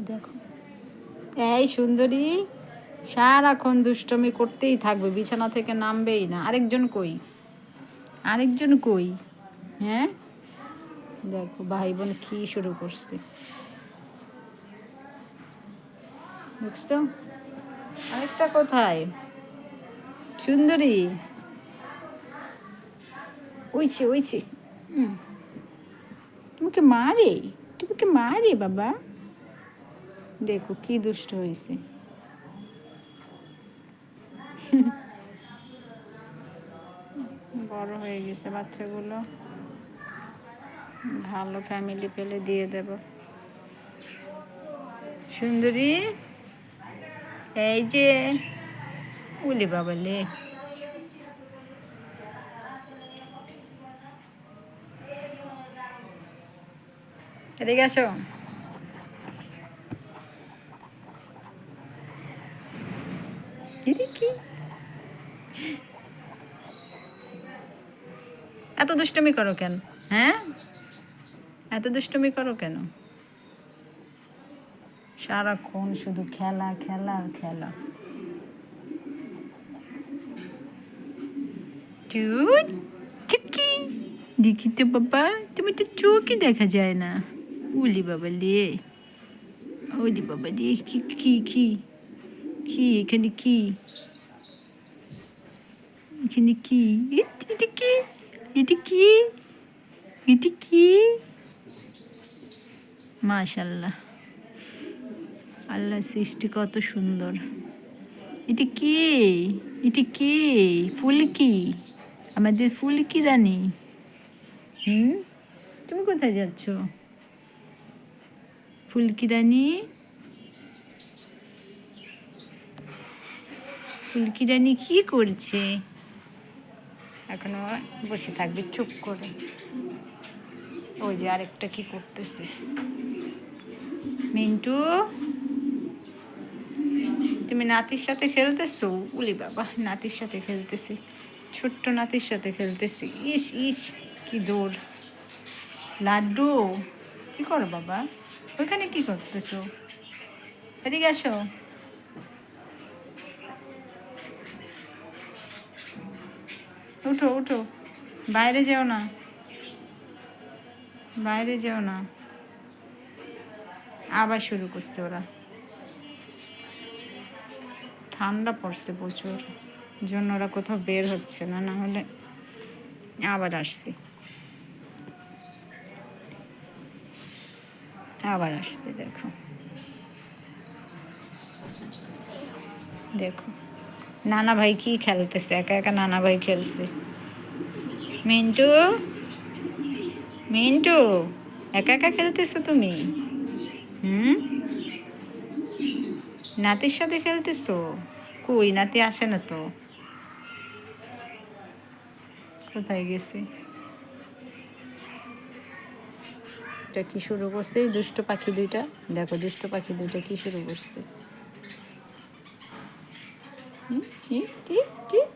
দেখো। এই সুন্দরী, সারাক্ষণ দুষ্টমি করতেই থাকবে, বিছানা থেকে নামবেই না। আরেকজন কই? আরেকজন কই? হ্যাঁ? দেখো ভাই বোন কি শুরু করছে। দেখছ আরেকটা কোথায়? সুন্দরী। ওইছে ওইছে তোমাকে মারে তোমাকে মারে বাবা? দেখো, কি দুষ্ট হয়েছে। বড় হয়ে গেছে বাচ্চাগুলো। ভালো ফ্যামিলি পেলে দিয়ে দেব। সুন্দরী, এই যে, উলি বাবালে এদিকে আসো। এদিকে এত দুষ্টমি করো কেন? হ্যাঁ? এত দুষ্টমি করো কেন? সারাক্ষণ শুধু খেলা খেলা আর খেলা দেখি তো বাবা, তুমি তো চোখই দেখা যায় না। উলি বাবা লে। ওলি বাবা কি কি কি? কি এখানে কি এখানে কি এটা কি এটা কি এটা কি মাশাল্লাহ আল্লাহ সৃষ্টি কত সুন্দর এটা কি এটা কি ফুলকি আমাদের ফুলকি রানী হুম তুমি কোথায় যাচ্ছ ফুলকি রানী ফুলকি রানী কি করছে? এখনও বসে থাকবে, চুপ করে। ওই যে আরেকটা কি করতেছে? মিন্টু? তুমি নাতির সাথে খেলতেছো? উলি বাবা, নাতির সাথে খেলতেছি। ছোট্ট নাতির সাথে খেলতেছি। ইস ইস, কি দৌড়। লাড্ডু, কি করো বাবা? ওইখানে কি করতেছো? এদিকে আসো। উঠো উঠো। বাইরে যেও না। বাইরে যেও না। আবার শুরু করছে ওরা। ঠান্ডা পড়ছে প্রচুর। জন্য ওরা কোথাও বের হচ্ছে না না হলে আবার আসছি। আবার আসছে, দেখো। দেখো। নানা ভাই কি খেলতেছে? একা একা নানা ভাই খেলছে। মিন্টু? মিন্টু, একা একা খেলতেছো তুমি? হুম? নাতির সাথে খেলতেছো? কই? নাতি আসে না তো। কোথায় গেছে? এটা কি শুরু করছে? দুষ্ট পাখি দুইটা? দেখো, দুষ্ট পাখি দুইটা কি শুরু করছে? হুম, হুম, ঠিক ঠিক